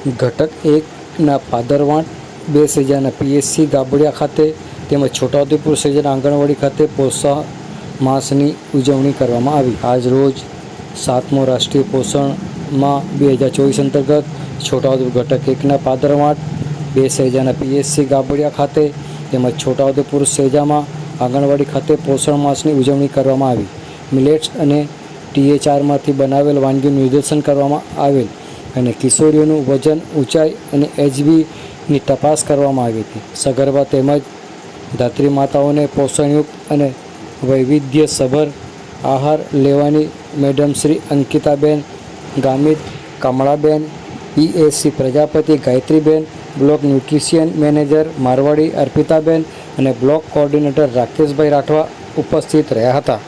ઘટક એકના પાદરવાંટ બે સજાના પીએસસી ગાબડિયા ખાતે તેમજ છોટાઉદેપુર સજાના આંગણવાડી ખાતે પોષણ માસની ઉજવણી કરવામાં આવી. આજ રોજ સાતમો રાષ્ટ્રીય પોષણમાં બે હજાર ચોવીસ અંતર્ગત છોટાઉદેપુર ઘટક એકના પાદરવાંટ બે સજાના પીએસસી ગાબડિયા ખાતે તેમજ છોટાઉદેપુર સેજામાં આંગણવાડી ખાતે પોષણ માસની ઉજવણી કરવામાં આવી. મિલેટ્સ અને ટીએચઆરમાંથી બનાવેલ વાનગીનું નિદર્શન કરવામાં આવેલ. અને કિશોરીઓનું વજન ઊંચાઈ અને એચબીની તપાસ કરવામાં આવી હતી. સગર્ભા તેમજ ધાત્રી માતાઓને પોષણયુક્ત અને વૈવિધ્યસભર આહાર લેવાની madam Shri Ankitaben Gamit, Kamlaben PSC Prajapati, Gayatriben, block nutrition manager Marwadi, Arpitaben અને બ્લોક કોઓર્ડિનેટર રાકેશભાઈ રાઠવા ઉપસ્થિત રહ્યા હતા.